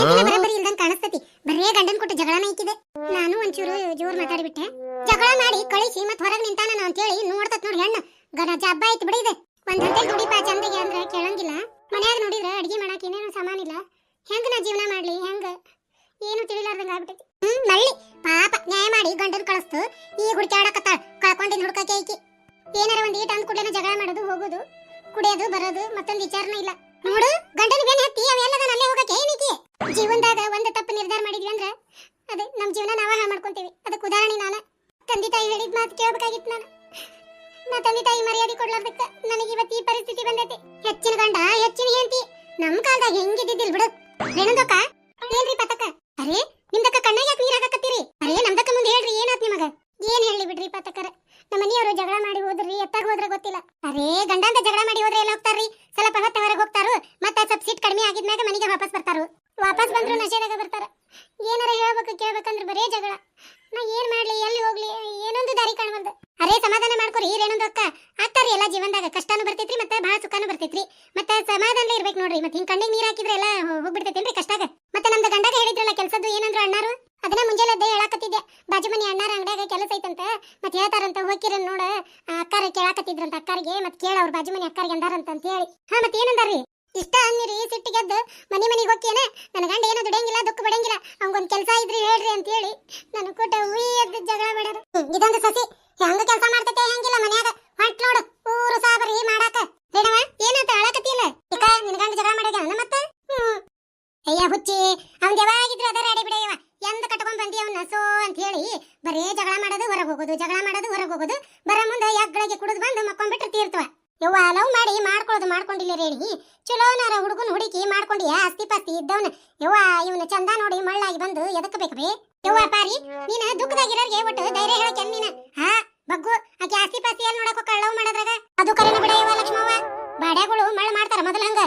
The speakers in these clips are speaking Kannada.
ಏನಿಲ್ಲ ಬರಬರಿ ಇಲ್ದಂಗ್ ಕಾಣಿಸ್ತತಿ? ಬರೇ ಗಂಡನ್ ಕೊಟ್ಟು ಜಗಳನ ಐಕಿದೆ ನಾನು ಒಂಚೂರು ಜೋರ್ ಮಾತಾಡ್ಬಿಟ್ಟೆ. ಜಗಳ ಮಾಡಿ ಕಳಿಸಿ ಮತ್ ಹೊರಗ್ ನಿಂತಾನ ಅಂತ ಹೇಳಿ ನೋಡ್ತತ್ ನೋಡಿ ಹೆಣ್ಣು. ಗನ ಜಬ್ಬ ಐತಿ ಬಿಡಿ ಒಂದ್ ಹೊಟ್ಟೆ ದುಡಿಪ ಚಂದಗೆ ಅಂದ್ರೆ ಕೇಳಂಗಿಲ್ಲ. ಮನ್ಯಾಗ ನೋಡಿದ್ರ ಅಡಿಗೆ ಮಾಡಕ್ ಏನೇನು ಸಾಮಾನ್ ಇಲ್ಲ. ಹೆಂಗ್ ನಾ ಜೀವನ ಮಾಡ್ಲಿ? ಹೆಂಗ? ಏನು ತಿಳಿಲಾರ್ದಂಗ ಆಗ್ಬಿಟ್ಟೈತಿ. ಹ್ಮ್ ಮಳ್ಳಿ. ಪಾಪ ನ್ಯಾಯ ಮಾಡಿ ಗಂಡನ್ ಕಳಿಸ್ತು. ಈ ಹುಡುಕಾಡಕತ್ತಾಳ ಕಳ್ಕೊಂಡಿದ್ ಹುಡುಕಕ್ಕೆ ಐಕಿ ಏನಾರ ಒಂದ್ ಈಟ್ ಅಂದ್ ಕೂಡಲೇ ಜಗಳ ಮಾಡೋದು ಹೋಗೋದು ಕುಡಿಯೋದು ಬರೋದು ಮತ್ತೊಂದ್ ವಿಚಾರನೂ ಇಲ್ಲ. ನೋಡು ಗಂಡನ ಬೆನ್ ಹತ್ತಿ? ಅವೆಲ್ಲದ ಅಲ್ಲೇ ಹೋಗಕ್ಕೆ? ಏನಿಕೆ ಜೀವನದಾಗ ಒಂದು ತಪ್ಪು ನಿರ್ಧಾರ ಮಾಡಿದ್ವಿ ಅಂದ್ರೆ ಅದೇ ನಮ್ಮ ಜೀವನ ನಾವ ಹಾಳು ಮಾಡ್ಕೊಂತೀವಿ. ಅದಕ್ಕೆ ಉದಾಹರಣೆ ನಾನು. ತಂದೆ ತಾಯಿ ಹೇಳಿದ ಮಾತು ಕೇಳಬೇಕಾಗಿತ್ತು ನಾನು. ನಾ ತಂದೆ ತಾಯಿ ಮರ್ಯಾದೆ ಕೊಡ್ಲಾರ್ದಕ್ಕ ನನಗೆ ಇವತ್ತು ಈ ಪರಿಸ್ಥಿತಿ ಬಂದೈತಿ. ಹೆಚ್ಚಿನ ಗಂಡ, ಹೆಚ್ಚಿನ ಹೆಂಡತಿ. ನಮ್ಮ ಕಾಲದಾಗ ಹೆಂಗಿದ್ದಿದ್ದಿಲ್ ಬಿಡು. ರೇಣುದಕ್ಕ? ಏನ್ರಿ ಪತಕ. ಅರೇ, ನಿಮ್ದಕ್ಕ ಕಣ್ಣಾಗ ಯಾಕೆ ನೀರ್ ಹಾಕತ್ತೀರಿ ಅರೇ, ನಮ್ದಕ್ಕ ಮುಂದೆ ಹೇಳ್ರಿ, ಏನಾತ್ ನಿಮಗ? ಏನ್ ಹೇಳಿ ಬಿಡ್ರಿ ಪತಕರ. ನಮ್ಮ ಮನೆಯವರು ಜಗಳ ಮಾಡಿ ಹೋದ್ರಿ, ಎತ್ತಾಗ ಹೋದ್ರ ಗೊತ್ತಿಲ್ಲ. ಅರೇ ಗಂಡ ಅಂತ ಜಗಳ ಮಾಡಿ ಹೋದ್ರೆ ಎಲ್ಲ ಹೋಗ್ತಾರ್ರಿ ಸ್ವಲ್ಪ ಹೊತ್ತ ಹೊರಗೆ ಹೋಗ್ತಾರು ಮತ್ತೆ ಸ್ವಲ್ಪ ಸೀಟ್ ಕಡಿಮೆ ಆಗಿದ್ಮ್ಯಾಗ ಮನೆಗೆ ವಾಪಸ್ ಬರ್ತಾರು ವಾಪಸ್ ಬಂದ್ರು ನಶೆದಾಗ ಬರ್ತಾರ ಏನಾರ ಹೇಳ್ಬೇಕು ಕೇಳ್ಬೇಕಂದ್ರೆ ಬರೇ ಜಗಳ ನಾ ಏನ್ ಮಾಡ್ಲಿ ಎಲ್ಲಿ ಹೋಗ್ಲಿ ಏನೊಂದು ದಾರಿ ಕಾಣವಲ್ದು ಅರೇ ಸಮಾಧಾನ ಮಾಡ್ಕೊರಿ ರೇಣೊಂದು ಅಕ್ಕ ಆಗ್ತಾರಿ ಎಲ್ಲ ಜೀವನದಾಗ ಕಷ್ಟನೂ ಬರ್ತೈತ್ರಿ ಮತ್ತೆ ಬಹಳ ಸುಖನೂ ಬರ್ತೈತ್ರಿ ಮತ್ತೆ ಸಮಾಧಾನ ಇರ್ಬೇಕು ನೋಡ್ರಿ. ಮತ್ತೆ ಹಿಂಗ್ ಕಣ್ಣಿಗೆ ನೀರ್ ಹಾಕಿದ್ರೆ ಎಲ್ಲ ಹೋಗ್ಬಿಡ್ತೈತೇನ್ರಿ ಕಷ್ಟಾಗ. ಮತ್ತೆ ನಮ್ದು ಗಂಡಾಗ ಹೇಳಿದ್ರಲ್ಲ ಕೆಲ್ಸದ್ದು ಏನಂದ್ರು ಅಣ್ಣಾರು? ಅದನ್ನ ಮುಂಜಾನೆ ಎದ್ದೆ ಹೇಳಾಕತ್ತಿದ್ದೆ. ಬಾಜು ಮನಿ ಅಣ್ಣಾರ ಅಂಗಡಿಯಾಗ ಕೆಲಸ ಐತಂತ. ಮತ್ತೆ ಹೇಳ್ತಾರಂತ ಹೋಗಿರ ನೋಡ. ಅಕ್ಕಾರ ಕೇಳಾಕತ್ತಿದ್ರಂತ ಅಕ್ಕಾರಿಗೆ ಮತ್ತೆ ಕೇಳ ಅವ್ರ ಬಾಜು ಮನಿ ಅಕ್ಕಾರಿಗೆ ಅಂದಾರಂತ ಅಂತ ಹೇಳಿ. ಹಾ ಮತ್ತೆ ಏನಂದಾರ್ರಿ? ಇಷ್ಟ ಅನ್ನಿರಿ ಸಿಟ್ಟಿಗೆದ್ದು ಮನಿ ಮನಿಗೆ ಹೋಗ್ತೇನೆ ನನ್ನ ಗಂಡ ಏನೋ ದುಡಿಯಂಗಿಲ್ಲ ದುಃಖ ಬಿಡಂಗಿಲ್ಲ ಅವಂಗೊಂದ್ ಕೆಲಸ ಇದ್ರಿ ಹೇಳ್ರಿ ಅಂತ ಹೇಳಿ. ನನ್ನ ಕೂಟ ಹುಯಿ ಜಗಳ ಹ್ಮ್, ಇದೊಂದು ಸಸಿ. ಹೆಂಗ ಕೆಲಸ ಮಾಡ್ತೈತೆ ಹೆಂಗಿಲ್ಲ ಮನ್ಯಾಗ ಹೊಂಟ್ ನೋಡು ಊರು ಸಾಬರಿ ಮಾಡಾಕ ರೇಣವ ಏನಂತ ಅಳಕತ್ತಿಲ್ಲ ಇಕ ನಿನ್ ಗಂಡ ಜಗಳ ಮಾಡ್ಯಾಗ ಮತ್ತೆ ಹ್ಮ್ ಅಯ್ಯ ಹುಚ್ಚಿ ಅವ್ನ್ ಯಾವಾಗಿದ್ರು ಅದರ ಅಡಿ ಬಿಡಯ್ಯವ ಎಂದ ಕಟ್ಕೊಂಡ್ ಬಂದಿ ಅವ್ನ ಸೋ ಅಂತ ಹೇಳಿ ಬರೇ ಜಗಳ ಮಾಡೋದು ಹೊರಗೆ ಹೋಗೋದು ಜಗಳ ಮಾಡೋದು ಹೊರಗೆ ಹೋಗೋದು ಬರ ಯಾಗಳಿಗೆ ಕುಡಿದು ಬಂದು ಮಕ್ಕೊಂಡ್ಬಿಟ್ರೆ ತೀರ್ತವ. ಯವ್ವ ಲವ್ ಮಾಡಿ ಮಾಡ್ಕೊಳ್ಳೋದು ಮಾಡ್ಕೊಂಡಿಲ್ಲ ರೇಣಿ. ಚಲೋನಾರ ಹುಡುಗನ ಹುಡುಕಿ ಮಾಡ್ಕೊಂಡಿಯ? ಆಸ್ತಿ ಪಾಸ್ತಿ ಇದ್ದವನ. ಯವ್ವ, ಇವನ ಚಂದ ನೋಡಿ ಮಳ್ಳಾಗಿ ಬಂದು ಎದಕ್ ಬೇಕ್ರಿ ಯವ್ವ, ಪಾರಿ, ನೀನ ದುಃಖದಾಗಿರೋರ್ಗೆ ಒಟ್ಟು ಧೈರ್ಯ ಹೇಳಕ್ಕೆ ನೀನ? ಹಾ, ಬಗ್ಗು, ಆಕೆ ಆಸ್ತಿ ಪಾಸ್ತಿ ಎಲ್ಲಿ ನೋಡಕ್ ಲವ್ ಮಾಡೋದ್ರಾಗ? ಅದು ಕರೆನ ಬಿಡ ಯವ್ವ ಲಕ್ಷ್ಮವ್ವ. ಬಾಡ್ಯಾಗಳು ಮಳ್ಳ ಮಾಡ್ತಾರ ಮೊದಲ ಹಂಗ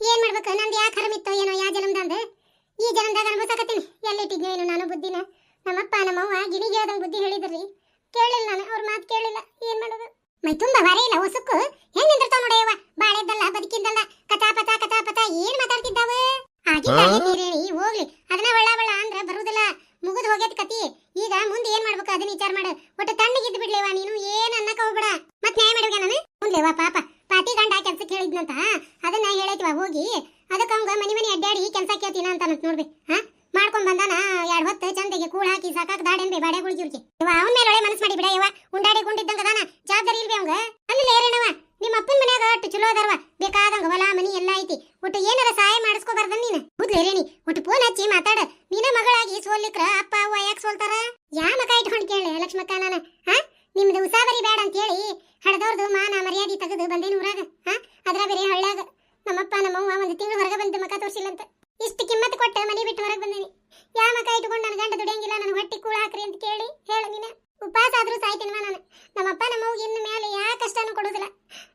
ಏನ್ ಮಾಡ್ಬೇಕು ನಂದು ಯಾಕೆ ಹರಮಿತ್ತೋ ಏನೋ ಯಾ ಜನ್ಮದಂದ ಈ ಜನ್ಮದಾಗ ಅನ್ಭವಿಸಕತ್ತೀನಿ ಎಲ್ಲಿಟ್ಟಿದ್ನೋ ಏನೋ ನಾನು ಬುದ್ಧಿನ ನಮ್ಮಪ್ಪ ನಮ್ಮವ್ವ ಗಿಣಿಗೆ ಹೇಳ್ದಂಗ್ ಬುದ್ಧಿ ಹೇಳಿದ್ರಿ ಕೇಳಿಲ್ಲ ನಾನು ಅವ್ರ ಮಾತು ಕೇಳಿಲ್ಲ ಏನ್ ಮಾಡೋದು ಮೈ ತುಂಬ ಹೊರೆ ಇಲ್ಲ ಹೊಸಕ್ಕು ಹೆಂಗ್ ನಿಂದಿರ್ತಾವ ನೋಡಯ್ಯವ್ವ ಬಾಳೆದ್ದಲ್ಲ ಬದುಕಿದ್ದಲ್ಲ ಕಥಾಪಥ ಕಥಾಪಥ ಏನ್ ಮಾತಾಡ್ತಿದ್ದಾವ ಆಗಿದ್ದಾಗಿ ನೀರೇಳಿ ಹೋಗ್ಲಿ ಅದನ್ನ ಒಳ್ಳ ಒಳ್ಳ ಅಂದ್ರ ಬರುದಿಲ್ಲ ಮುಗಿದ್ ಹೋಗ್ಯದ ಕತಿ ಈಗ ಮುಂದೆ ಏನ್ ಮಾಡ್ಬೇಕು ಅದನ್ನ ವಿಚಾರ ಮಾಡು. ಒಟ್ಟು ತಣ್ಣಗಿದ್ದು ಬಿಡ್ಲೇವಾ ನೀನು? ಏನ್ ಅನ್ನಕ ಹೋಗ್ಬೇಡ. ಮತ್ ನ್ಯಾಯ ಮಾಡುವ ನಾನು? ಮುಂದ್ಲೇವ ಪಾಪ ಪಾಟಿ ಗಂಡ ಕೆಲ್ಸಕ್ಕೆ ಹೇಳಿದ್ನಂತ ಅದನ್ನ ಹೇಳೈತಿವ ಹೋಗಿ ಅದಕ್ಕ ಅವಂಗ ಮನಿ ಮನಿ ಅಡ್ಡಾಡಿ ಕೆಲ್ಸ ಕೇಳ್ತೀನ ಅಂತ ನೋಡ್ಬಿ ಹಾ ಮಾಡ್ಕೊಂಡ್ ಬಂದಾನ ಎರಡ್ ಹೊತ್ತು ಚಂದಗೆ ಕೂಳ್ ಹಾಕಿ ಸಾಕಾಕ್ ದಾಡೇನ್ ಬೇ ಬಾಡೆ ಗುಳಿಗಿರ್ಗೆ ಇವ ಅವನ್ ಮೇಲೆ ಒಳ್ಳೆ ಮನಸ್ ಮಾಡಿ ಬಿಡ ಇವ ಉಂಡಾಡಿ ಗುಂಡಿದ್ದಂಗ ಅದಾನ ಜವಾಬ್ದಾರಿ ಇಲ್ವೇ ಅವಂಗ ಅಲ್ಲಿ ಏರೇನವ ನಿಮ್ಮ ಅಪ್ಪನ ಮನ್ಯಾಗ ಅಟ್ಟು ಚಲೋ ಅದಾರವ ಬೇಕಾದಂಗ ಹೊಲ ಮನಿ ಎಲ್ಲ ಐತಿ ಒಟ್ಟು ಏನಾರ ಸಹಾಯ ಮಾಡಿಸ್ಕೋಬಾರ್ದ ನೀನ್ ಬುದ್ಲೇರೇನಿ ಒಟ್ಟು ಫೋನ್ ಹಚ್ಚಿ ಮಾತಾಡ ನೀನ ಮಗಳಾಗಿ ಸೋಲಿಕ್ರ ಅಪ್ಪ ಅವ್ವ ಯಾಕೆ ಸೋಲ್ತಾರ ಯಾ ಮಕ ಇಟ್ಕೊಂಡ್ ಕೇಳಿ ಲಕ್ಷ್ಮಕ್ಕ ನಾನ ಹಾ ನಿಮ್ದು ಉಸಾಬರಿ ಬೇಡ ಅಂತ ಹೇಳಿ ಹಡದವ್ರದು ಮಾನ ಮರ್ಯಾದೆ ತೆಗೆದು ಬಂದೇನು ಊರಾಗ ಹಾ ಅದ್ರ ಬೇರೆ ಹಳ್ಳ್ಯಾಗ ನಮ್ಮಪ್ಪ ನಮ್ಮವ್ವ ಒಂದು ತಿಂಗಳು ಹೊರಗೆ ಬಂದು ಮಕ ತೋರ್ಸಿಲ್ಲಂತ ಇಷ್ಟು ಕಿಮ್ಮತ್ ಕೊಟ್ಟು ಮನೆ ಬಿಟ್ಟು ಹೊರಗೆ ಬಂದೇನಿ. ಯಾ ಮಕ ಇಟ್ಕೊಂಡು ನನ್ನ ಗಂಡ ದುಡಿಯಂಗಿಲ್ಲ ನನ್ನ ಹೊಟ್ಟಿ ಕೂಳ ಹಾಕ್ರಿ ಅಂತ ಕೇಳಿ ಹೇಳು ನೀನ. ಉಪವಾಸ ಆದ್ರೂ ಸಾಯ್ತೀನಿವ ನಾನು? ನಮ್ಮಪ್ಪ ನಮ್ಮವ್ಗೆ ಇನ್ನು ಮೇಲೆ ಯಾ ಕಷ್ಟನೂ ಕೊಡೋದಿಲ್ಲ.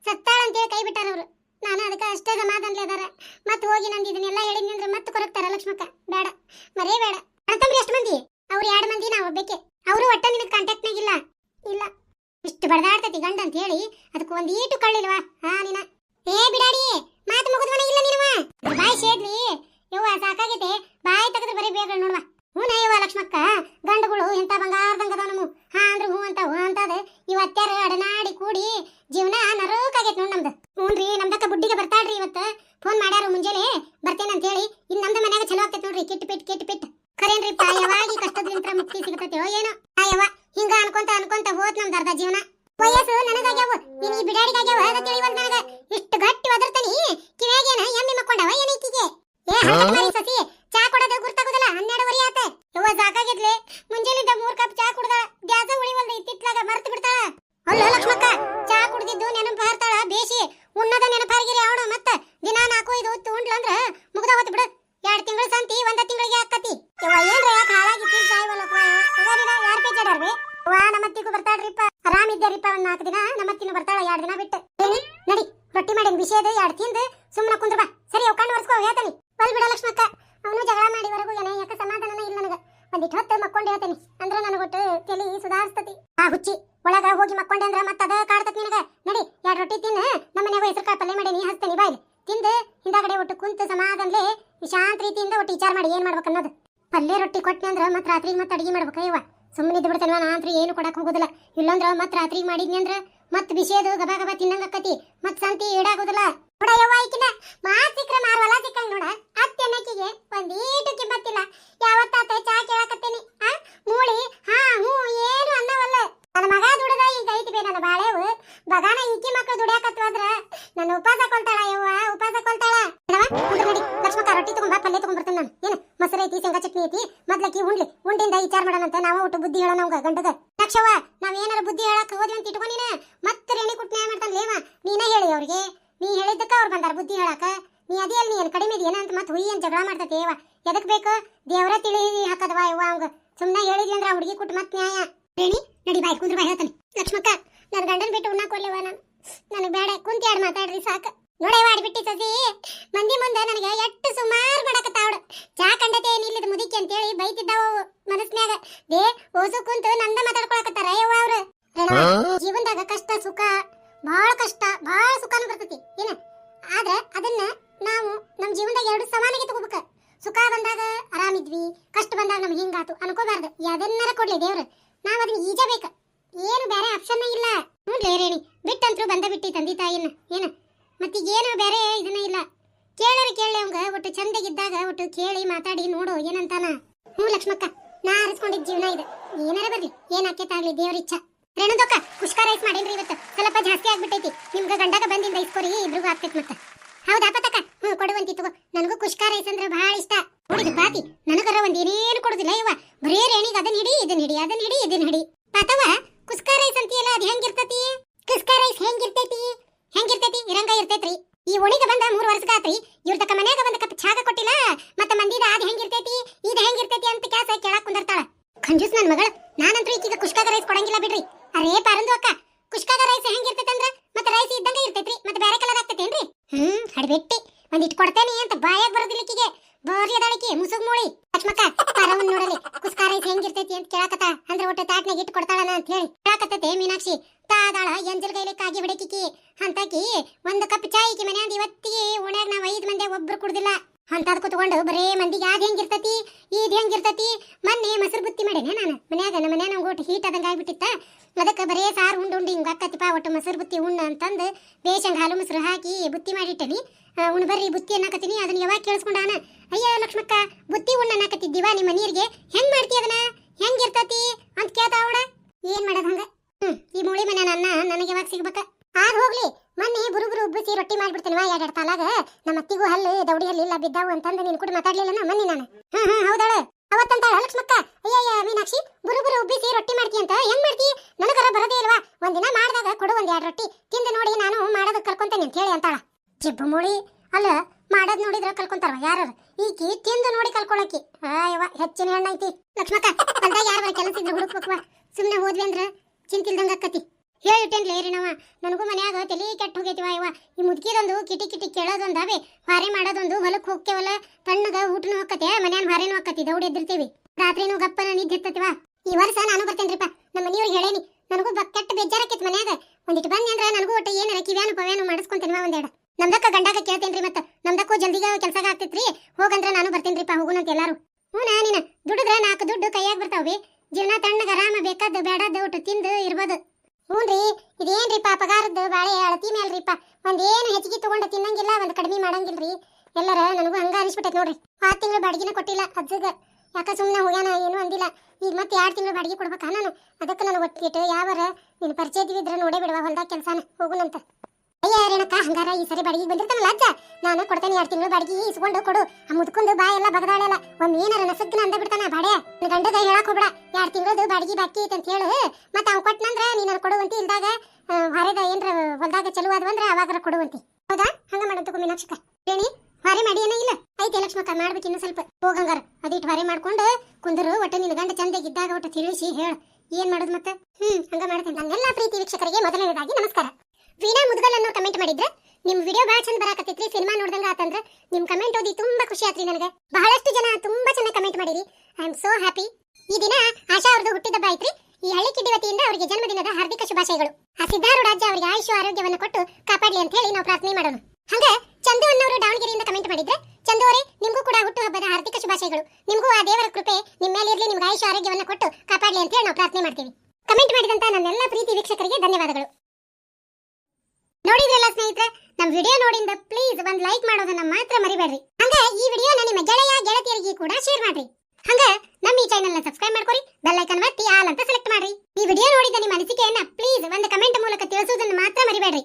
ಸತ್ತಾಳ ಅಂತೇಳಿ ಕೈ ಬಿಟ್ಟಾರ ಅವರು. ನಾನು ಅದಕ್ಕೆ ಅಷ್ಟೇ ಸಮಾಧಾನಲೆ ಮತ್ತೆ ಹೋಗಿ ನಂದು ಇದನ್ನೆಲ್ಲ ಹೇಳಿದ್ನಿ ಅಂದ್ರೆ ಮತ್ತೆ ಕೊರಗ್ತಾರ ಲಕ್ಷ್ಮಕ್ಕ. ಬೇಡ. ಮರೇ ಬೇಡ. ಅಣ್ಣತಂಬ್ರಿ ಎಷ್ಟು ಮಂದಿ? ಅವ್ರು ಎರಡು ಮಂದಿ ನಾವು ಒಬ್ಬಕ್ಕೆ. ಅವರು ಒಟ್ಟ ನಿನಗೆ ಕಾಂಟ್ಯಾಕ್ಟ್ನಾಗಿಲ್ಲ ಇಲ್ಲ. ಇಷ್ಟು ಬಡದಾಡ್ತೈತಿ ಗಂಡ ಅಂತ ಹೇಳಿ ಅದಕ್ಕೆ ಒಂದು ಈಟು ಕಳ್ಳಿಲ್ವಾ? ಹಾ ನೀನ. ಏ ಬಿಡಾಡಿ, ಮಾತು ಮುಗಿದ್ವನ ಇಲ್ಲ ನೀನುವ ಬಾಯ್ ಶೇದ್ಲಿ ಯವ್ವ, ಸಾಕಾಗೈತೆ. ಬಾಯಿ ತೆಗೆದು ಬರೀ ಬೇಗ ನೋಡುವ. ಹ್ಞೂ ಯವ್ವ, ಲಕ್ಷ್ಮಕ್ಕ. ಗಂಡುಗಳು, ಇಂಥ ಬಂಗಾರದಂಗದ ನಮ್ಮ ಹಾ ಅಂದ್ರೆ ಹ್ಞೂ ಅಂತ ಹ್ಞೂ ಅಂತದ. ಅತ್ಯಾರ ಅಡನಾಡಿ ಕೂಡಿ ಜೀವನ ನರಕಾಗೈತೆ ನೋಡ್ ನಮ್ದು. ಹ್ಞೂನ್ರಿ ನಮ್ದಕ್ಕ ಬುಡ್ಡಿಗೆ ಬರ್ತಾಳ್ರಿ ಇವತ್ತು. ಫೋನ್ ಮಾಡ್ಯಾರ ಮುಂಜಾನೆ. ಬರ್ತೇನೆ ಅಂತ ಹೇಳಿ ಇನ್ ನಮ್ದು ಮನ್ಯಾಗ ಚಲೋ ಆಗ್ತೈತೆ ನೋಡ್ರಿ, ಕಿಟ್ ಪಿಟ್ ಕಿಟ್ ಪಿಟ್. ಕರೇನ್ರಿ ಯಾವಾಗಿ ಕಷ್ಟದ್ರಿಂತ ಮುಕ್ತಿ ಸಿಗತೈತೋ ಏನೋ. ಆಯವ್ವ ಯವ್ವ, ಹಿಂಗ ಅನ್ಕೊಂತ ಅನ್ಕೊಂತ ಹೋತ್ ನಮ್ದು ಅರ್ಧ ಜೀವನ. ವಯಸ್ಸು ನನಗಾಗ್ಯಾವ. ನೀನ್ ಈ ಬಿಡಾಡಿಗಾಗ್ಯಾವ ಅದ ತಿಳಿವಲ್ ನನಗ. ಇಷ್ಟು ಗಟ್ಟಿ ಒದರ್ತಾನಿ ಕಿವ್ಯಾಗೇನ ಎಮ್ಮೆ ಮಕ್ಕೊಂಡವ ಏನೈತಿಗೆ? ಏ ಸಸಿ. ಚಾ ಕೊಡೋದು ಗುರ್ತಾಗುದಿಲ್ಲ ಹನ್ನೆರಡುವರೆ ಆತ. ಯವ್ವ ಸಾಕಾಗಿದ್ಲೆ ಮುಂಜಾನಿಂದ ಮೂರ್ ಕಪ್ ಚಾ ಕುಡ್ದ ಗ್ಯಾಸ ಉಳಿವಲ್ದ ಇತ್ತಿತ್ಲಾಗ ಮರ್ತು ಬಿಡ್ತಾಳ. ಅಲ್ಲ ಲಕ್ಷ್ಮಕ್ಕ ಚಾ ಕುಡ್ದಿದ್ದು ನೆನಪು ಹಾರ್ತಾಳ ಬೇಸಿ ಉಣ್ಣದ ನೆನಪಾರಿಗಿರಿ ಅವಳು ಮತ್ತ ದಿನ ನಾಲ್ಕು ಐದು ಹೊತ್ತು ಉಂಡ್ಲಂದ್ರ ಮುಗ್ದ ಬಿಡು. ಎರಡ್ ತಿಂಗಳ ಸಂತಿ ಒಂದ ತಿಂಗಳಿಗೆ ಆಕತಿ. ಯವ್ವ ಏನ್ರ ಯಾಕೆ ಹಾಳಾಗಿ ಸಾಯ್ವಲ್ಲಪ್ಪ ಯಾರ್ ವಾ ನಮ್ಮತ್ತಿಗೂ ಬರ್ತಾಳ್ರಿಪ್ಪ. ಆರಾಮ್ ಇದ್ದಾರಿಪ್ಪ ಒಂದ್ ನಾಲ್ಕು ದಿನ ನಮ್ಮತ್ತಿನ ಬರ್ತಾಳ ಎರಡ್ ದಿನ ಬಿಟ್ಟು. ನಡಿ ರೊಟ್ಟಿ ಮಾಡಿನ ವಿಷಯದ ಎರಡ್ ತಿಂದು ಸುಮ್ಮನೆ ಕುಂದ್ರ ಬಾ ಸರಿ ಒಕ್ಕಂಡು ಒರ್ಸ್ಕೋ ಹೇಳ್ತಾನೆ. ಬಲ್ ಲಕ್ಷ್ಮಕ್ಕ. ಅವನು ಜಗಳ ಮಾಡಿ ಏನೇ, ಯಾಕೆ ಸಮಾಧಾನನ ಇಲ್ಲ ನನಗ. ಒಂದಿಟ್ಟು ಹೊತ್ತು ಮಕ್ಕೊಂಡು ಹೇಳ್ತೇನೆ. ಅಂದ್ರ ನನಗೊಟ್ಟು ಕೆಲಿ ಸುಧಾರಿಸ್ತತಿ. ಆ ಹುಚ್ಚಿ, ಒಳಗ ಹೋಗಿ ಮಕ್ಕೊಂಡೆ ಅಂದ್ರೆ ಮತ್ತ ಅದ ಕಾಡ್ತತಿ ನಿನಗ. ನಡಿ, ಎರಡು ರೊಟ್ಟಿ ತಿನ್ನ. ನಮ್ಮ ಮನ್ಯಾಗ ಹೆಸರು ಕಾಳು ಪಲ್ಯ ನೀ ಹಸ್ತೇನಿ ಬಾಯ್ ತಿಂದು, ಹಿಂದಾಗಡೆ ಒಟ್ಟು ಕುಂತು ಸಮಾಧಾನಲೆ ಶಾಂತ ರೀತಿಯಿಂದ ಒಟ್ಟು ವಿಚಾರ ಮಾಡಿ ಏನ್ ಮಾಡ್ಬೇಕು ಅನ್ನೋದು. ಪಲ್ಯ ರೊಟ್ಟಿ ಕೊಟ್ನಿ ಅಂದ್ರೆ ಮತ್ತೆ ರಾತ್ರಿಗೆ ಮತ್ತೆ ಅಡಿಗೆ ಮಾಡ್ಬೇಕ ಅಯ್ಯವ ಸುಮ್ಮನೆ ಇದ್ದು ಬಿಡ್ತೇನೆ ನಾ ಅಂತ್ರ ಏನು ಕೊಡಕ್ ಹೋಗೋದಿಲ್ಲ. ಇಲ್ಲಂದ್ರ ಮತ್ತೆ ರಾತ್ರಿಗೆ ಮಾಡಿದ್ನಿ ಅಂದ್ರೆ ಮತ್ತೆ ಬಿಸಿಯದು ಗಬಾ ಗಬಾ ತಿನ್ನಂಗ ಮತ್ತೆ ಮತ್ ಸಂತಿ ಈಡಾಗೋದಿಲ್ಲ ಮೊದ್ಲಕ್ಕಿ ಉಂಡ್ಲಿ. ಉಂಡಿಂದ ವಿಚಾರ ಮಾಡೋಣಂತ. ನಾವು ಒಟ್ಟು ಬುದ್ಧಿ ಹೇಳೋಣ ಅವಂಗ ಗಂಡಗ. ಲಕ್ಷವ್ವ ನಾವ್ ಏನಾರ ಬುದ್ಧಿ ಹೇಳಕ್ ಹೋದ್ವಿ ಅಂತ ಇಟ್ಕೊ ನೀನ ಮತ್ತೆ ರೇಣಿ ಕುಟ್ ನ್ಯಾಯ ಮಾಡ್ತಾನ ಲೇವ ನೀನ ಹೇಳಿ ಅವ್ರಿಗೆ ನೀ ಹೇಳಿದ್ದಕ್ಕ ಅವ್ರು ಬಂದಾರ ಬುದ್ಧಿ ಹೇಳಾಕ? ನೀ ಅದೇ ಅಲ್ಲಿ ನೀ ಏನ್ ಕಡಿಮೆ ಇದೆಯೇನ ಅಂತ ಮತ್ತೆ ಹುಯಿ ಅಂತ ಜಗಳ ಮಾಡ್ತತಿ ಯವ್ವ? ಎದಕ್ ಬೇಕು? ದೇವ್ರ ತಿಳಿ ಹಾಕದವ ಯವ್ವ ಅವಂಗ. ಸುಮ್ಮನೆ ಹೇಳಿದ್ವಿ ಅಂದ್ರೆ ಹುಡುಗಿ ಕುಟ್ ಮತ್ತೆ ನ್ಯಾಯ. ರೇಣಿ ನಡಿ ಬಾಯ್ ಕುಂದ್ರ ಬಾಯ್ ಹೇಳ್ತಾನೆ. ಲಕ್ಷ್ಮಕ್ಕ ನನ್ನ ಗಂಡನ ಬಿಟ್ಟು ಉಣ್ಣ ಕೊಲ್ಲೆವ ನಾನು? ನನಗೆ ಬೇಡ ಕುಂತಿ ಆಡ್ ಮಾತಾಡ್ರಿ ಸಾಕ. ನೋಡೇ ಆಡ್ಬಿಟ್ಟಿ ಸಸಿ. ಮಂದಿ ಮುಂದೆ ನನಗೆ ಎಷ್ಟು ಸುಮಾರು ಮಾಡಕತ್ತಾವಡು ಚಾ ಕಂಡತೆ ಏನಿಲ್ಲದ ಮುದಿಕಿ ಅಂತೇಳಿ ಬೈತಿದ್ದಾವು ಮನಸ್ನ್ಯಾಗ. ದೇ ಓಸು ಕುಂತು ನಂದ ಮಾತಾಡ್ಕೊಳಕತ್ತಾರ ಯವ್ವ ಅವ್ರು? ಜೀವನದಾಗ ಕಷ್ಟ ಸುಖ ಬಹಳ ಕಷ್ಟ ಬಹಳ ಸುಖನೂ ಬರ್ತೈತಿ. ಏನ? ಆದ್ರ ಅದನ್ನ ನಾವು ನಮ್ಮ ಜೀವನದಾಗ ಎರಡು ಸವಾಲಿಗೆ ತಗೋಬೇಕು. ಸುಖ ಬಂದಾಗ ಆರಾಮಿದ್ವಿ, ಕಷ್ಟ ಬಂದಾಗ ನಮ್ಗೆ ಹಿಂಗಾತು ಅನ್ಕೋಬಾರ್ದು. ಯಾವ್ದನ್ನಾರ ಕೊಡ್ಲಿ ದೇವ್ರು. ನಾವ್ ಅದನ್ನ ಈಜಬೇಕು ಏನು ಬೇರೆ ಆಪ್ಷನ್ ಇಲ್ಲ. ನೋಡ್ಲಿ ರೇಣಿ ಬಿಟ್ಟಂತ್ರು ಬಂದ ಬಿಟ್ಟಿ ತಂದಿ ತಾಯಿನ. ಏನ? ಮತ್ತೀಗೇನು ಬೇರೆ ಇದನ್ನ ಇಲ್ಲ. ಕೇಳರಿ ಕೇಳಿ ಅವಂಗ ಒಟ್ಟು ಚಂದಗಿದ್ದಾಗ ಒಟ್ಟು ಕೇಳಿ ಮಾತಾಡಿ ನೋಡು, ಏನಂತಾನ? ಹ್ಞೂ ಲಕ್ಷ್ಮಕ್ಕ, ನಾ ಅರಸ್ಕೊಂಡಿದ್ ಜೀವನ ಇದೆ. ಏನಾರ ಬರ್ಲಿ ಏನಾಕೇತಾಗ್ಲಿ ದೇವ್ರ ಇಚ್ಛಾ. ರೇಣುದಕ್ಕ ಕುಷ್ಕ ರೈಸ್ ಮಾಡೇನ್ರಿ ಇವತ್ತು? ಸ್ವಲ್ಪ ಜಾಸ್ತಿ ಆಗ್ಬಿಟ್ಟೈತಿ. ನಿಮ್ಗ ಗಂಡಗ ಬಂದಿಂದ ಇಸ್ಕೋರಿ ಇಬ್ರಿಗೂ ಆಗ್ತೈತಿ ಮತ್ತೆ. ಹೌದಾ ಪತಕ? ಹ್ಞೂ ಕೊಡುವಂತಿ ತಗೋ. ನನಗೂ ಕುಷ್ಕ ರೈಸ್ ಅಂದ್ರೆ ಬಹಳ ಇಷ್ಟ. ನೋಡಿದ ಪಾತಿ ನನಗರ ಒಂದು ಏನೇನು ಕೊಡುದಿಲ್ಲ ಇವ. ಬರೇ ರೇಣಿಗೆ ಅದನ್ನ ಹಿಡಿ ಇದನ್ನ ಹಿಡಿ ಅದನ್ನ ಹಿಡಿ ಇದನ್ನ ಹಿಡಿ. ಪಾತವ ಕುಷ್ಕ ರೈಸ್ ಅಂತೀಯಲ್ಲ, ಅದು ಹೆಂಗಿರ್ತತಿ? ಕುಷ್ಕ ರೈಸ್ ಹೆಂಗಿರ್ತೈತಿ? ಹೆಂಗಿರ್ತೈತಿ? ಇರಂಗ ಇರ್ತೈತ್ರಿ. ಈ ಒಣಿಗ ಬಂದ ಮೂರ್ ವರ್ಷ ಆತ್ರಿ. ಇವ್ರ ತಕ್ಕ ಮನ್ಯಾಗ ಒಂದು ಕಪ್ ಛಾಗ ಕೊಟ್ಟಿಲ್ಲ, ಮತ್ತ ಮಂದಿದ ಅದ್ ಹೆಂಗಿರ್ತೈತಿ, ಇದ್ ಹೆಂಗಿರ್ತೈತಿ ಅಂತ ಕ್ಯಾಸ ಕೇಳಕ್ ಕುಂದಿರ್ತಾಳ. ಖಂಜುಸ್ ನನ್ ಮಗಳ ನಾನಂತೂ ಈಕಿಗ ಕುಷ್ಕಾಗ ರೈಸ್ ಕೊಡಂಗಿಲ್ಲ ಬಿಡ್ರಿ. ಅರೇ ಪರಂದು ಅಕ್ಕ ಕುಷ್ಕಾಗ ರೈಸ್ ಹೆಂಗ್ ಅಂದ್ರ ಮತ್ತೆ ರೈಸ್ ಇದ್ದಂಗ ಇರ್ತೈತ್ರಿ, ಮತ್ತೆ ಬೇರೆ ಕಲರ್ ಆಗ್ತೈತೇನ್ರಿ? ಹ್ಮ್, ಹಡ್ಬಿಟ್ಟಿ. ಒಂದ್ ಇಟ್ ಕೊಡ್ತೇನಿ ಅಂತ ಬಾಯಾಗ ಬರೋದಿಲ್ಲಕ್ಕಿಗೆ ಈಕಿಗೆ. ಬಾರಿ ಅದಾಳಿಕಿ ಮುಸುಗ್ ಮೂಳಿ. ಲಕ್ಷ್ಮಕ್ಕ ಪರವನ್ ನೋಡಲಿ ಕುಸ್ಕಾ ರೈಸ್ ಹೆಂಗಿರ್ತೈತಿ ಅಂತ ಕೇಳಾಕತ್ತ. ಅಂದ್ರ ಒಟ್ಟು ತಾಟ್ನಾಗ ಇಟ್ ಕೊಡ್ತಾಳನ ಅಂತ ಹೇಳಿ ಕೇಳಾಕತ್ತೈತೆ ಮೀನಾಕ್ಷಿ. ತಾದಾಳ ಎಂಜಲ್ ಕೈಲಿ ಕಾಗಿ ಬಿಡಕಿಕಿ ಅಂತಕಿ, ಒಂದ್ ಕಪ್ ಚಾಯಿಕಿ ಈಕಿ ಮನ್ಯಾಗ ಇವತ್ತಿಗೆ ಓಣ್ಯಾಗ ನಾವ್ ಐದ್ ಮಂದಿ ಒಬ್ರು ಕುಡ್ದಿಲ್ಲ. ಅಂತದ್ ಕುತ್ಕೊಂಡು ಬರೇ ಮಂದಿಗೆ, ಅದ್ ಹೆಂಗಿರ್ತತಿ? ಇದ್ ಹೆಂಗಿರ್ತತಿ? ಮೊನ್ನೆ ಮೊಸರು ಬುತ್ತಿ ಮಾಡೇನೆ ನಾನು. ಮನ್ಯಾಗ ನಮ್ಮ ಮನ್ಯಾಗ ನಂಗೆ ಒಟ್ಟು ಹೀಟ್ ಆದಂಗೆ ಆಗ್ಬಿಟ್ಟಿತ್ತ. ಅದಕ್ಕೆ ಬರೇ ಸಾರು ಉಂಡು ಉಂಡು ಹಿಂಗೆ ಒಟ್ಟು ಮೊಸರು ಬುತ್ತಿ ಉಣ್ಣ ಅಂತಂದು ಬೇಷಂಗೆ ಹಾಲು ಮೊಸರು ಹಾಕಿ ಬುತ್ತಿ ಮಾಡಿಟ್ಟನಿ. ಉಣ್ ಬರ್ರಿ ಬುತ್ತಿ ಅನ್ನಕತ್ತೀನಿ, ಅದನ್ನ ಯಾವಾಗ ಕೇಳಿಸ್ಕೊಂಡಾನ ಅಯ್ಯ ಲಕ್ಷ್ಮಕ್ಕ, ಬುತ್ತಿ ಉಣ್ಣ ಅನ್ನಕತ್ತಿದ್ದೀವ ನಿಮ್ಮ ನೀರಿಗೆ? ಹೆಂಗ್ ಮಾಡ್ತಿ ಅದನ್ನ? ಹೆಂಗಿರ್ತತಿ? ಅಂತ ಕೇಳ್ತಾ ಅವಡ. ಏನ್ ಮಾಡೋದು ಹಂಗ? ಹ್ಮ್, ಈ ಮೂಳಿ ಮನೆ ನನ್ನ ನನಗೆ ಯಾವಾಗ ಸಿಗ್ಬೇಕ? ಆಗ ಹೋಗ್ಲಿ. ಮೊನ್ನೆ ಬುರುಬುರು ಉಬ್ಬಿಸಿ ರೊಟ್ಟಿ ಮಾಡ್ಬಿಡ್ತೇನೆ ಎರಡೆರಡು ತಾಲಾಗ. ನಮ್ಮ ಅತ್ತಿಗೂ ಹಲ್ಲು ದೌಡಿ ಹಲ್ಲು ಇಲ್ಲ, ಬಿದ್ದಾವು ಅಂತಂದು ನೀನು ಕೂಡ ಮಾತಾಡ್ಲಿಲ್ಲ ನಾ ಮೊನ್ನೆ ನಾನು? ಹ್ಮ್ ಹ್ಮ್, ಹೌದಾಳ. ಅವತ್ತಂತಾಳ ಲಕ್ಷ್ಮಕ್ಕ, ಅಯ್ಯಯ್ಯ ಮೀನಾಕ್ಷಿ ಬುರುಬುರು ಉಬ್ಬಿಸಿ ರೊಟ್ಟಿ ಮಾಡ್ತಿ ಅಂತ ಹೆಂಗ್ ಮಾಡ್ತಿ? ನನಗರ ಬರೋದೇ ಇಲ್ವಾ? ಒಂದಿನ ಮಾಡಿದಾಗ ಕೊಡು ಒಂದ್ ಎರಡು ರೊಟ್ಟಿ, ತಿಂದು ನೋಡಿ ನಾನು ಮಾಡೋದು ಕರ್ಕೊಂತೇನೆ ಅಂತ ಹೇಳಿ ಅಂತಾಳ. ಮೂಳಿ ಅಲ್ಲ, ಮಾಡೋದ್ ನೋಡಿದ್ರ ಕಲ್ಕೊಂತಾರ ಯಾರು ಈಕಿ ತಿಂದು ನೋಡಿ ಕಲ್ಕೊಳಕಿ ಅಯ್ಯವ ಹೆಚ್ಚಿನ ಹೆಣ್ಣೈತಿ. ಲಕ್ಷ್ಮಕ್ಕ, ಹೊಲ್ದಾಗ ಯಾರ ಕೆಲಸ ಇದ್ರೆ ಹುಡುಕ್ಬೇಕು ಸುಮ್ಮನೆ ಹೋದ್ವಿ ಅಂದ್ರ ಚಿಂತಿಲ್ದಂಗ ಅಕ್ಕತಿ ಹೇಳಿಟ್ಟೇನ್ಲಿ ಏರಿನವ ನನಗೂ ಮನ್ಯಾಗ ತಲಿ ಕೆಟ್ಟ ಹೋಗೈತಿವ ಇವ. ಈ ಮುದುಕಿದೊಂದು ಕಿಟಿ ಕಿಟಿ ಕೇಳೋದೊಂದು ಅವೇ ಹಾರಿ ಮಾಡೋದೊಂದು ಹೊಲಕ್ಕೆ ಹೋಗ್ತೇವಲ್ಲ. ತಣ್ಣಗ ಊಟನೂ ಹೋಗತ್ತೆ ಮನ್ಯಾನ ಹಾರಿನೂ ಹಾಕತಿ ದೌಡಿ ಎದ್ದಿರ್ತೀವಿ. ರಾತ್ರಿನೂ ಗಪ್ಪನ ನಿದ್ದೆ ಇರ್ತತಿವ ಈ ವರ್ಷ ನಾನು ಬರ್ತೇನ್ರಿಪ್ಪ, ನಮ್ಮ ಮನೆಯವ್ರಿಗೆ ಹೇಳೇನಿ. ನನಗೂ ಕೆಟ್ಟ ಬೇಜಾರಾಕೈತಿ ಮನ್ಯಾಗ. ಒಂದಿಟ್ಟು ಬಂದಿ ಅಂದ್ರೆ ನನಗೂ ಒಟ್ಟು ಏನಾರ ಕಿವ್ಯಾನು ಪವ್ಯಾನು ಮಾಡಿಸ್ಕೊಂತೇನಿವ ಒಂದೆರಡು. ನಮ್ದಕ್ಕ ಗಂಡಾಗ ಕೇಳ್ತೇನ್ರಿ ಮತ್ತ. ನಮ್ದಕ್ಕೂ ಜಲ್ದಿಗ ಕೆಲ್ಸಾಗ ಆಗ್ತೈತ್ರಿ. ಹೋಗಂದ್ರ ನಾನು ಬರ್ತೇನ್ರಿಪ್ಪ ಹೋಗುನಂತ ಎಲ್ಲಾರು. ಹ್ಞೂ ನೀನ. ದುಡಿದ್ರೆ ನಾಲ್ಕು ದುಡ್ಡು ಕೈಯಾಗ ಬರ್ತಾವೆ ಜೀವನ ತಣ್ಣಗ ಆರಾಮ ಬೇಕಾದ ಬೇಡದ್ದು ಊಟ ತಿಂದು ಇರ್ಬೋದು. ಹ್ಞೂನ್ರಿ ಇದೇನ್ರಿಪ್ಪ ಪಗಾರದ್ದು ಬಾಳೆ ಅಳತಿ ಮೇಲ್ರಿಪ್ಪ ಒಂದೇನು ಹೆಚ್ಚಿಗೆ ತಗೊಂಡು ತಿನ್ನಂಗಿಲ್ಲ, ಒಂದು ಕಡಿಮೆ ಮಾಡಂಗಿಲ್ರಿ. ಎಲ್ಲರ ನನಗೂ ಹಂಗ ಅನಿಸ್ಬಿಟ್ಟೈತೆ ನೋಡ್ರಿ. ಆರು ತಿಂಗಳು ಬಾಡಿಗೆನ ಕೊಟ್ಟಿಲ್ಲ ಅಜ್ಜಗ. ಯಾಕ ಸುಮ್ಮನೆ ಹೋಗ್ಯಾನ ಏನು ಅಂದಿಲ್ಲ. ಈಗ ಮತ್ತೆ ಎರಡು ತಿಂಗಳು ಬಾಡಿಗೆ ಕೊಡ್ಬೇಕಾ ನಾನು? ಅದಕ್ಕೆ ನಾನು ಒಟ್ಟಿಟ್ಟು ಯಾವರ ಪರಿಚಯ ಇದ್ರೆ ನೋಡೇ ಬಿಡುವ, ಹೊಲ್ದಾಗ ಕೆಲಸನ ಹೋಗುನಂತ. ಅಯ್ಯ ಹಂಗಾರ ಈ ಸರಿ ಬಾಡಿಗೆ ಬಂದಿರ್ತಾನಲ್ಲ ಅಜ್ಜ? ನಾನು ಕೊಡ್ತೇನೆ ಎರಡು ತಿಂಗಳು ಬಾಡಿಗೆ ಇಸ್ಕೊಂಡು ಕೊಡು. ಆ ಮುದ್ಕೊಂಡು ಬಾ, ಎಲ್ಲ ಬಗದಾಳೆಲ್ಲ. ಒಮ್ಮೆ ಏನಾರ ನಸಗ್ನ ಅಂದ ಬಿಡ್ತಾನ ಬಾಡೆ. ಗಂಡಗ ಹೇಳಕ್ ಹೋಗ್ಬೇಡ. ಎರಡು ತಿಂಗಳದು ಬಾಡಿಗೆ ಬಾಕಿ ಐತೆ ಅಂತ ಹೇಳು. ಮತ್ತೆ ಅವ್ನು ಕೊಟ್ಟನಂದ್ರ ನೀನು ಕೊಡುವಂತಿ ಇಲ್ದಾಗ ಹೊರಗ ಏನ್ರ ಹೊಲ್ದಾಗ ಚಲೋ ಆದ್ವಂದ್ರ ಅವಾಗರ ಕೊಡುವಂತಿ. ಹೌದಾ? ಹಂಗ ಮಾಡಂತ ಮೀನಾಕ್ಷಕ. ರೇಣಿ, ಹೊರೆ ಮಾಡಿ ಏನೋ ಇಲ್ಲ. ಐತೆ ಲಕ್ಷ್ಮಕ್ಕ, ಮಾಡ್ಬೇಕು ಇನ್ನು ಸ್ವಲ್ಪ. ಹೋಗಂಗಾರ ಅದಿಟ್ಟು ಹೊರೆ ಮಾಡ್ಕೊಂಡು ಕುಂದರು, ಒಟ್ಟು ನಿನ್ನ ಗಂಡ ಚಂದಾಗಿದ್ದಾಗ ಒಟ್ಟು ತಿಳಿಸಿ ಹೇಳು. ಏನ್ ಮಾಡೋದು ಮತ್ತೆ? ಹ್ಮ್, ಹಂಗ ಮಾಡ್ತೇನೆ. ನನ್ನೆಲ್ಲ ಪ್ರೀತಿ ವೀಕ್ಷಕರಿಗೆ ಮೊದಲನೇದಾಗಿ ನಮಸ್ಕಾರ. ವೀಣಾ ಮುದ್ಗಲ್ ಅನ್ನೋ ಕಮೆಂಟ್ ಮಾಡಿದ್ರೆ, ನಿಮ್ ವಿಡಿಯೋ ಬಹಳ ಚಂದ ಬರಾಕತ್ತೈತ್ರಿ, ಸಿನಿಮಾ ನೋಡ್ದಂಗ ಆತಂದ್ರ ನಿಮ್ ಕಮೆಂಟ್ ಓದಿ ತುಂಬಾ ಖುಷಿ ಆತ್ರಿ ನನಗೆ. ಬಹಳಷ್ಟು ಜನ ತುಂಬಾ ಚೆನ್ನಾಗಿ ಕಮೆಂಟ್ ಮಾಡಿರಿ. ಐ ಆಮ್ ಸೋ ಹ್ಯಾಪಿ ಈ ದಿನ ಆಶಾ ಅವ್ರದ್ದು ಹುಟ್ಟಿದ ಐತ್ರಿ ಈ ಹಳ್ಳಿ ಕಿಡ್ಡಿ ವತಿಯಿಂದ ಅವರಿಗೆ ಜನ್ಮದಿನದ ಹಾರ್ದಿಕ ಶುಭಾಶಯಗಳು. ಆ ಸಿದ್ಧಾರೂಢಾಜ ಅವರಿಗೆ ಆಯುಷ ಆರೋಗ್ಯವನ್ನು ಕೊಟ್ಟು ಕಾಪಾಡಲಿ ಅಂತ ಹೇಳಿ ನಾವು ಪ್ರಾರ್ಥನೆ ಮಾಡೋಣ. ಹಂಗೆ ಚಂದು ಅನ್ನೋರು ದಾವಣಗೆರೆಯಿಂದ ಕಮೆಂಟ್ ಮಾಡಿದ್ರೆ, ಚಂದು ಅವರೇ, ನಿಮಗೂ ಕೂಡ ಹುಟ್ಟುಹಬ್ಬದ ಹಾರ್ದಿಕ ಶುಭಾಶಯಗಳು. ನಿಮಗೂ ಆ ದೇವರ ಕೃಪೆ ನಿಮ್ಮ ಮೇಲೆ ಇರಲಿ, ನಿಮ್ಗೆ ಆಯುಷ ಆರೋಗ್ಯವನ್ನು ಕೊಟ್ಟು ಕಾಪಾಡಲಿ ಅಂತ ಹೇಳಿ ನಾವು ಪ್ರಾರ್ಥನೆ ಮಾಡ್ತೀವಿ. ಕಮೆಂಟ್ ಮಾಡಿದಂತ ನನ್ನೆಲ್ಲ ಪ್ರೀತಿ ವೀಕ್ಷಕರಿಗೆ ಧನ್ಯವಾದಗಳು. ನೋಡಿದ್ರಲ್ಲ ಸ್ನೇಹಿತರೆ? ನಮ್ಮ ವಿಡಿಯೋ ನೋಡಿಂದ ಪ್ಲೀಸ್ ಒಂದು ಲೈಕ್ ಮಾಡೋದನ್ನ ಮಾತ್ರ ಮರಿಬೇಡ್ರಿ. ಹಂಗೆ ಈ ವಿಡಿಯೋನ ನಿಮ್ಮ ಗೆಳೆಯ, ಗೆಳತಿಯರಿಗೆ ಕೂಡ ಶೇರ್ ಮಾಡ್ರಿ. ಹಂಗೆ ನಮ್ಮ ಈ ಚಾನೆಲ್ನ ಸಬ್ಸ್ಕ್ರೈಬ್ ಮಾಡ್ಕೊರಿ ಬೆಲ್ ಐಕನ್ ಒತ್ತಿ ಆಲ್ ಅಂತ ಸೆಲೆಕ್ಟ್ ಮಾಡ್ರಿ. ಈ ವಿಡಿಯೋ ನೋಡಿದ ನಿಮ್ಮ ಅನಿಸಿಕೆಯನ್ನ ಪ್ಲೀಸ್ ಒಂದು ಕಮೆಂಟ್ ಮೂಲಕ ತಿಳಿಸೋದನ್ನ ಮಾತ್ರ ಮರಿಬೇಡ್ರಿ.